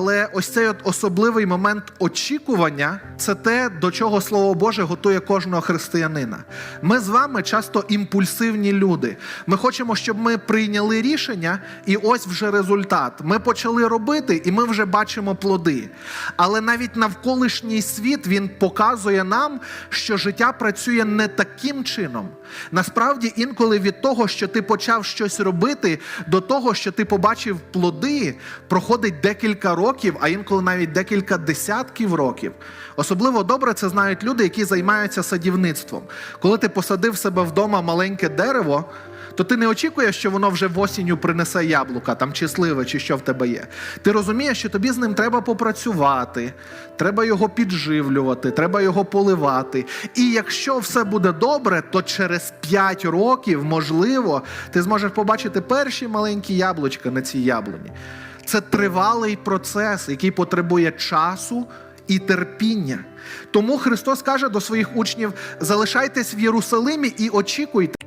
Але ось цей от особливий момент очікування це те, до чого Слово Боже готує кожного християнина. Ми з вами часто імпульсивні люди. Ми хочемо, щоб ми прийняли рішення, і ось вже результат. Ми почали робити, і ми вже бачимо плоди. Але навіть навколишній світ він показує нам, що життя працює не таким чином. Насправді, інколи від того, що ти почав щось робити, до того, що ти побачив плоди, проходить декілька років, а інколи навіть декілька десятків років. Особливо добре це знають люди, які займаються садівництвом. Коли ти посадив себе вдома маленьке дерево, то ти не очікуєш, що воно вже в осінню принесе яблука, там чи сливи, чи що в тебе є. Ти розумієш, що тобі з ним треба попрацювати, треба його підживлювати, треба його поливати. І якщо все буде добре, то через 5 років, можливо, ти зможеш побачити перші маленькі яблучка на цій яблуні. Це тривалий процес, який потребує часу і терпіння. Тому Христос каже до своїх учнів: залишайтесь в Єрусалимі і очікуйте.